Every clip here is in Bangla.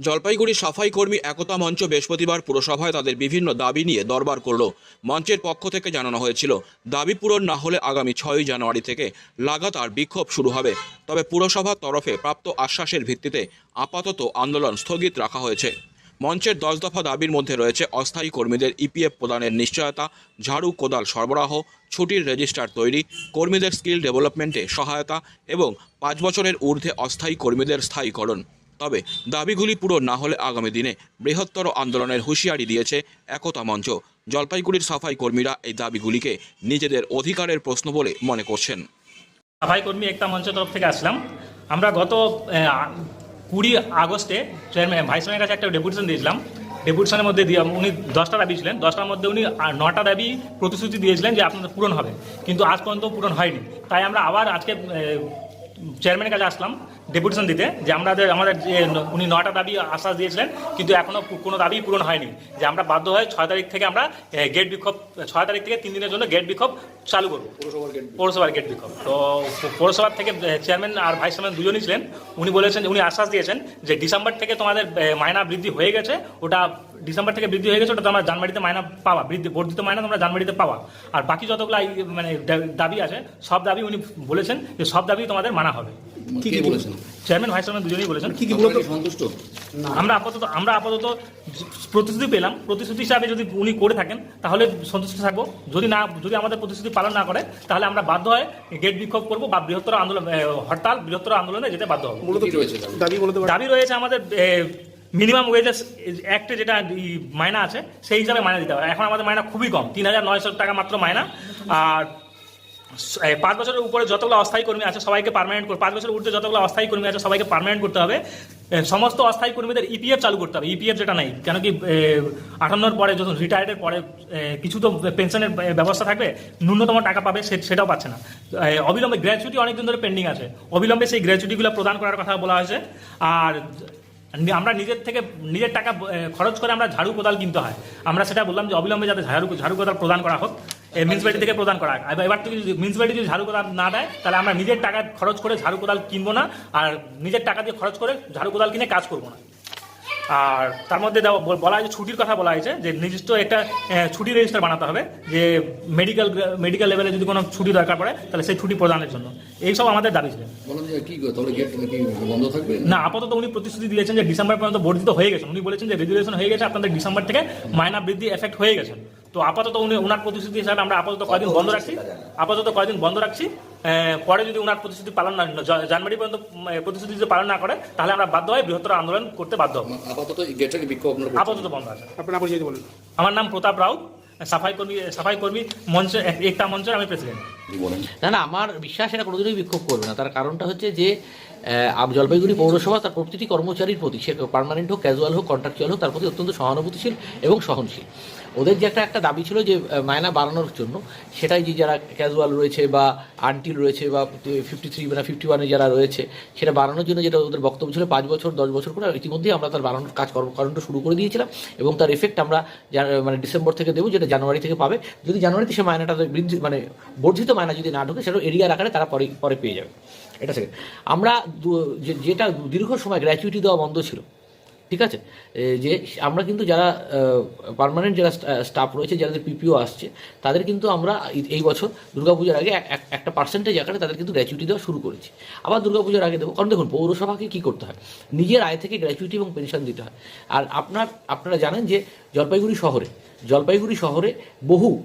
জলপাইগুড়ি সাফাই কর্মী একতা মঞ্চ বৃহস্পতিবার পুরসভায় তাদের বিভিন্ন দাবি নিয়ে দরবার করল। মঞ্চের পক্ষ থেকে জানানো হয়েছিল, দাবি পূরণ না হলে আগামী ছয়ই জানুয়ারি থেকে লাগাতার বিক্ষোভ শুরু হবে। তবে পুরসভার তরফে প্রাপ্ত আশ্বাসের ভিত্তিতে আপাতত আন্দোলন স্থগিত রাখা হয়েছে। মঞ্চের দশ দফা দাবির মধ্যে রয়েছে অস্থায়ী কর্মীদের ইপিএফ প্রদানের নিশ্চয়তা, ঝাড়ু, কোদাল সরবরাহ, ছুটির রেজিস্টার তৈরি, কর্মীদের স্কিল ডেভেলপমেন্টে সহায়তা এবং পাঁচ বছরের ঊর্ধ্বে অস্থায়ী কর্মীদের স্থায়ীকরণ। তবে দাবিগুলি পূরণ না হলে আগামী দিনে বৃহত্তর আন্দোলনের হুঁশিয়ারি দিয়েছে একতা মঞ্চ। জলপাইগুড়ির সাফাই কর্মীরা এই দাবিগুলিকে নিজেদের অধিকারের প্রশ্ন বলে মনে করছেন। সাফাই কর্মী একতা মঞ্চের তরফ থেকে আসলাম। আমরা গত কুড়ি আগস্টে ভাইস কাছে একটা ডেপুটেশন দিয়েছিলাম। ডেপুটেশনের মধ্যে দিয়ে উনি দশটা দাবি ছিলেন। দশটার মধ্যে উনি নটা দাবি প্রতিশ্রুতি দিয়েছিলেন যে আপনাদের পূরণ হবে। কিন্তু আজ পর্যন্ত পূরণ হয়নি। তাই আমরা আবার আজকে চেয়ারম্যানের কাছে আসলাম ডেপুটেশন দিতে যে আমাদের আমাদের যে উনি নটা দাবি আশ্বাস দিয়েছিলেন কিন্তু এখনও কোনো দাবি পূরণ হয়নি। যে আমরা বাধ্য হয়ে ছয় তারিখ থেকে আমরা গেট বিক্ষোভ ছয় তারিখ থেকে তিন দিনের জন্য গেট বিক্ষোভ চালু করব। পৌরসভার গেট বিক্ষোভ। তো পৌরসভার থেকে চেয়ারম্যান আর ভাইস চেয়ারম্যান দুজনই ছিলেন। উনি বলেছেন উনি আশ্বাস দিয়েছেন যে ডিসেম্বর থেকে তোমাদের মায়না বৃদ্ধি হয়ে গেছে ওটা ডিসেম্বর থেকে বৃদ্ধি হয়ে গেছে ওটা তোমরা জানুয়ারিতে মায়না পাওয়া বৃদ্ধি বর্ধিত মায়না তোমরা জানুয়ারিতে পাওয়া। আর বাকি যতগুলো মানে দাবি আছে সব দাবি উনি বলেছেন যে সব দাবি তোমাদের মানা হবে। কি কি বলেছেন? চেয়ারম্যান ভাইস চেয়ারম্যান দুজনেই বলেছেন। কি কি মূলত সন্তুষ্ট? আমরা আপাতত আমরা আপাতত প্রতিশ্রুতি পেলাম। প্রতিশ্রুতি হিসাবে যদি উনি করে থাকেন তাহলে সন্তুষ্ট থাকব। যদি না যদি আমাদের প্রতিশ্রুতি পালন না করে তাহলে আমরা বাধ্য হয়ে গেট বিক্ষোভ করব বা বৃহত্তর আন্দোলন হরতাল বৃহত্তর আন্দোলনে যেতে বাধ্য হব। দাবি? রয়েছে আমাদের মিনিমাম ওয়েজেস অ্যাক্টে যেটা ই মায়না আছে, সেই হিসাবে মায়না দিতে হবে। এখন আমাদের মায়না খুবই কম, তিন হাজার নয়শো টাকা মাত্র মায়না আর পাঁচ বছরের উপরে যতগুলো অস্থায়ী কর্মী আছে, সবাইকে পারমানেন্ট পাঁচ বছরের ঊর্ধ্বে যতগুলো অস্থায়ী কর্মী আছে, সবাইকে পারমানেন্ট করতে হবে। সমস্ত অস্থায়ী কর্মীদের ইপিএফ চালু করতে হবে। ইপিএফ যেটা নেই, কেন কি আটান্নর পরে যখন রিটায়ার্ডের পরে কিছু তো পেনশনের ব্যবস্থা থাকবে, ন্যূনতম টাকা পাবে সেটাও পাচ্ছে না। অবিলম্বে গ্র্যাচুইটি অনেকদিন ধরে পেন্ডিং আছে। অবিলম্বে সেই গ্র্যাচুইটিগুলো প্রদান করার কথা বলা হয়েছে। আর আমরা নিজের থেকে নিজের টাকা খরচ করে আমরা ঝাড়ু কোদাল কিনতে হয়। আমরা সেটা বললাম যে, অবিলম্বে যাতে ঝাড়ু ঝাড়ু কোদাল প্রদান করা হোক মিউনিসিপ্যালিটি থেকে প্রদান করা হয় এবার থেকে যদি মিউনিসিপ্যালিটি যদি ঝাড়ু কোদাল না দেয়, তাহলে আমরা নিজের টাকা খরচ করে ঝাড়ু কোদাল কিনবো না, আর নিজের টাকা দিয়ে খরচ করে ঝাড়ু কোদাল কিনে কাজ করব না। আর তার মধ্যে বলা হয়েছে ছুটির কথা বলা হয়েছে যে নির্দিষ্ট একটা ছুটি রেজিস্টার বানাতে হবে যে মেডিকেল মেডিকেল লেভেলে যদি কোনো ছুটি দরকার পড়ে তাহলে সেই ছুটি প্রদানের জন্য। এইসব আমাদের দাবি ছিল। না আপাতত উনি প্রতিশ্রুতি দিয়েছেন যে ডিসেম্বর পর্যন্ত বর্ধিত হয়ে গেছে। উনি বলেছেন যে রেজুলেশন হয়ে গেছে আপনাদের ডিসেম্বর থেকে মাইনা বৃদ্ধি এফেক্ট হয়ে গেছে। তো আপাতত উনি ওনার প্রতিশ্রুতি হিসাবে আমরা আপাতত কয়দিন বন্ধ রাখছি আপাতত কয়দিন বন্ধ রাখছি পরে যদি ওনার প্রতিশ্রুতি পালন না জানুয়ারি পর্যন্ত প্রতিশ্রুতি যদি পালন না করে তাহলে আমরা বাধ্য হয় বৃহত্তর আন্দোলন করতে বাধ্য হব। আপাতত বিক্ষোভ আপাতত বন্ধ আছে। আপনার পরিচয় বলুন। আমার নাম প্রতাপ রাউত সাফাই কর্মী সাফাই কর্মী মঞ্চ একটা মঞ্চের আমি প্রেসিডেন্ট না না, আমার বিশ্বাস এটা কোনোদিনই বিক্ষোভ করবে না। তার কারণটা হচ্ছে যে জলপাইগুড়ি পৌরসভা তার প্রতিটি কর্মচারীর প্রতি, সে পার্মানেন্ট হোক ক্যাজুয়াল হোক কন্ট্রাকচুয়াল হোক, তার প্রতি অত্যন্ত সহানুভূতিশীল এবং সহনশীল। ওদের যে একটা একটা দাবি ছিল যে মায়না বাড়ানোর জন্য, সেটাই যে যারা ক্যাজুয়াল রয়েছে বা আনটিল রয়েছে বা ফিফটি থ্রি বা ফিফটি ওয়ানে যারা রয়েছে, সেটা বাড়ানোর জন্য যেটা ওদের বক্তব্য ছিল, পাঁচ বছর, দশ বছর করে ইতিমধ্যেই আমরা তার বাড়ানোর কাজ কর্মকাণ্ডটা শুরু করে দিয়েছিলাম এবং তার এফেক্ট আমরা মানে ডিসেম্বর থেকে দেবো, যেটা জানুয়ারি থেকে পাবে। যদি জানুয়ারিতে সে মায়নাটা বৃদ্ধি মানে বর্ধিত মায়না যদি না ঢোকে সেটা এরিয়ার আকারে তারা পরে পরে পেয়ে যাবে। এটা সেকেন্ড আমরা যেটা দীর্ঘ সময় গ্র্যাচুইটি দেওয়া বন্ধ ছিল, ঠিক আছে? যে আমরা কিন্তু যারা পার্মানেন্ট যারা স্টাফ রয়েছে যাদের পিপিও আসছে, তাদের কিন্তু আমরা এই- বছর দুর্গাপূজার আগে এক- এক- একটা পার্সেন্টেজ আকারে তাদের কিন্তু গ্র্যাচুইটি দেওয়া শুরু করেছি। আবার দুর্গাপূজার আগে দেবো কারণ দেখুন পৌরসভাকে কী করতে হয়? নিজের আয় থেকে গ্র্যাচুইটি এবং পেনশন দিতে হয়। আর আপনার আপনারা জানেন যে জলপাইগুড়ি শহরে জলপাইগুড়ি শহরে বহু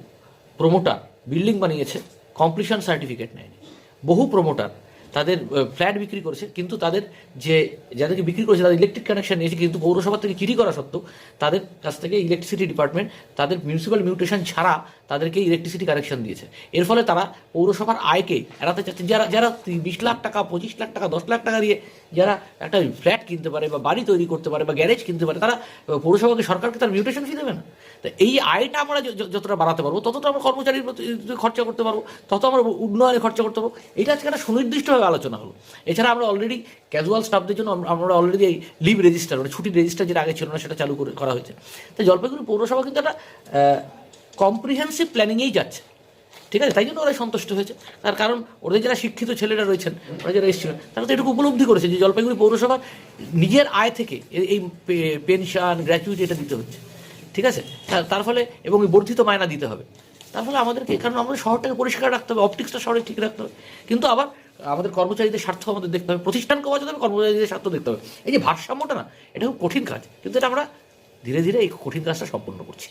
প্রমোটার বিল্ডিং বানিয়েছে। কমপ্লিশন সার্টিফিকেট নেয়নি। বহু প্রমোটার তাদের ফ্ল্যাট বিক্রি করেছে, কিন্তু তাদের যে, যাদেরকে বিক্রি করেছে, তাদের ইলেকট্রিক কানেকশন নিয়েছে, কিন্তু পৌরসভা থেকে চিঠি করা সত্ত্বেও তাদের কাছ থেকে ইলেকট্রিসিটি ডিপার্টমেন্ট তাদের মিউনিসিপ্যাল মিউটেশন ছাড়া তাদেরকে ইলেকট্রিসিটি কানেকশন দিয়েছে। এর ফলে তারা পৌরসভার আয়কে এড়াতে চাচ্ছে। যারা যারা বিশ লাখ টাকা, পঁচিশ লাখ টাকা, দশ লাখ টাকা দিয়ে যারা একটা ফ্ল্যাট কিনতে পারে বা বাড়ি তৈরি করতে পারে বা গ্যারেজ কিনতে পারে, তারা পৌরসভাকে সরকারকে তার মিউটেশন ফি দেবে না। তো এই আয়টা আমরা যতটা বাড়াতে পারব, ততটা আমরা কর্মচারীর খরচা করতে পারব, তত আমরা উন্নয়নে খরচা করতে পারব। এটা আজকে একটা সুনির্দিষ্টভাবে আলোচনা হলো। এছাড়া আমরা অলরেডি ক্যাজুয়াল স্টাফদের জন্য আমরা- অলরেডি এই লিভ রেজিস্টার মানে ছুটির রেজিস্টার যেটা আগে ছিল না, সেটা চালু করে হয়েছে। তো জলপাইগুড়ি পৌরসভা কিন্তু একটা কম্প্রিহেন্সিভ প্ল্যানিংয়েই যাচ্ছে। ঠিক আছে? তাই জন্য ওরা সন্তুষ্ট হয়েছে। তার কারণ, ওদের যারা শিক্ষিত ছেলেরা রয়েছেন, ওরা যারা এসেছিলেন তারা তো এটুকু উপলব্ধি করেছে যে জলপাইগুড়ি পৌরসভা নিজের আয় থেকে এই পেনশন গ্র্যাচুইটি এটা দিতে হচ্ছে। ঠিক আছে? তার- ফলে, এবং বর্ধিত মায়না দিতে হবে। তার ফলে আমাদেরকে, কারণ আমাদের শহরটাকে পরিষ্কার রাখতে হবে অপটিক্সটা শহরে ঠিক রাখতে হবে। কিন্তু আবার আমাদের কর্মচারীদের স্বার্থ আমাদের দেখতে হবে প্রতিষ্ঠানকে বাঁচাতে হবে কর্মচারীদের স্বার্থ দেখতে হবে। এই যে ভারসাম্যটা না, এটা খুব কঠিন কাজ, কিন্তু এটা আমরা ধীরে ধীরে এই কঠিন কাজটা সম্পন্ন করছি।